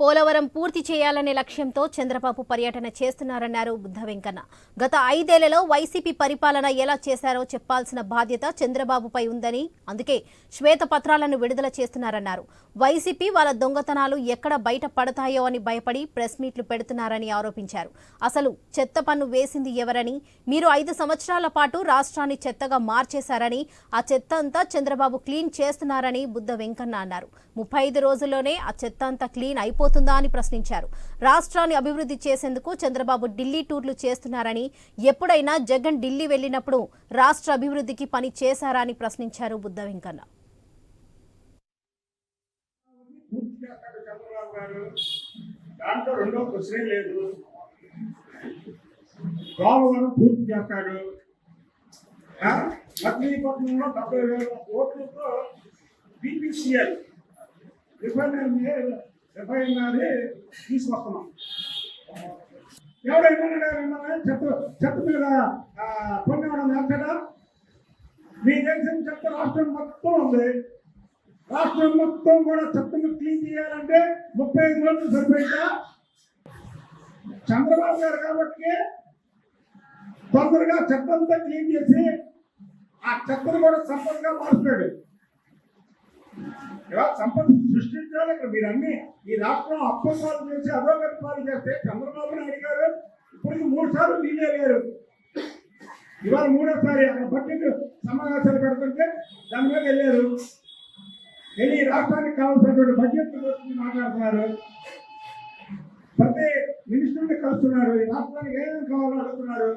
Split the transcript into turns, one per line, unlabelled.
పోలవరం పూర్తి చేయాలనే లక్ష్యంతో చంద్రబాబు పర్యటన చేస్తున్నారన్నారు బుద్ధ వెంకన్న. గత ఐదేళ్ళలో వైసీపీ పరిపాలన ఎలా చేశారో చెప్పాల్సిన బాధ్యత చంద్రబాబుపై ఉందని అందుకే శ్వేతపత్రాలను విడుదల చేస్తున్నారన్నారు. వైసీపీ వాళ్ళ దొంగతనాలు ఎక్కడ బయట పడతాయో అని భయపడి ప్రెస్ మీట్లు పెడుతున్నారని ఆరోపించారు. అసలు చెత్త పన్ను వేసింది ఎవరని మీరు ఐదు సంవత్సరాల పాటు రాష్ట్రాన్ని చెత్తగా మార్చేశారని ఆ చెత్త అంతా చంద్రబాబు క్లీన్ చేస్తున్నారని బుద్ధ వెంకన్న అన్నారు. ముప్పై ఐదు రోజుల్లోనే ఆ చెత్త అంతా క్లీన్ అయిపో అని ప్రశ్నించారు. రాష్ట్రాన్ని అభివృద్ధి చేసేందుకు చంద్రబాబు ఢిల్లీ టూర్లు చేస్తున్నారని ఎప్పుడైనా జగన్ ఢిల్లీ వెళ్ళినప్పుడు రాష్ట్ర అభివృద్ధికి పని చేశారా అని ప్రశ్నించారు బుద్ధ వెంకన్న.
దాంట్లో రెండో క్వశ్చనే లేదు. పోలవరం పూర్తి చేస్తాడు. మచిలీపట్నంలో డెబ్బై వేల కోట్లతో బీపీసీఎల్ రిఫైనరీ రిఫైనరీ తీసుకొస్తున్నాం. ఎవడైనా ఏమన్నా చెత్త చెత్త మీద ఆ, పన్ను మీకు తెలిసిన మీ దేశం చెత్త రాష్ట్రం మొత్తం ఉంది. రాష్ట్రం మొత్తం కూడా చెత్తను క్లీన్ చేయాలంటే ముప్పై ఐదు రోజులు సరిపోయిందా? చంద్రబాబు గారు కాబట్టి తొందరగా చెత్తంతా క్లీన్ చేసి ఆ చెత్తను కూడా సంపదగా మారుస్తాడు ఇలా సంపద సృష్టించాలి. ఇక్కడ మీరు అన్ని ఈ రాష్ట్రం అప్పసాలు చేసి అధోగతి పాలు చేస్తే చంద్రబాబు నాయుడు గారు ఇప్పటికి మూడు సార్లు ఢిల్లీ వెళ్ళారు ఇవాళ మూడోసారి అక్కడ బడ్జెట్ సమావేశాలు పెడుతుంటే దాని మీద వెళ్ళారు. వెళ్ళి రాష్ట్రానికి కావాల్సినటువంటి బడ్జెట్ గురించి మాట్లాడుతున్నారు. ప్రతి మినిస్టర్ని కలుస్తున్నారు. ఈ రాష్ట్రానికి ఏమేమి కావాలో అడుగుతున్నారు.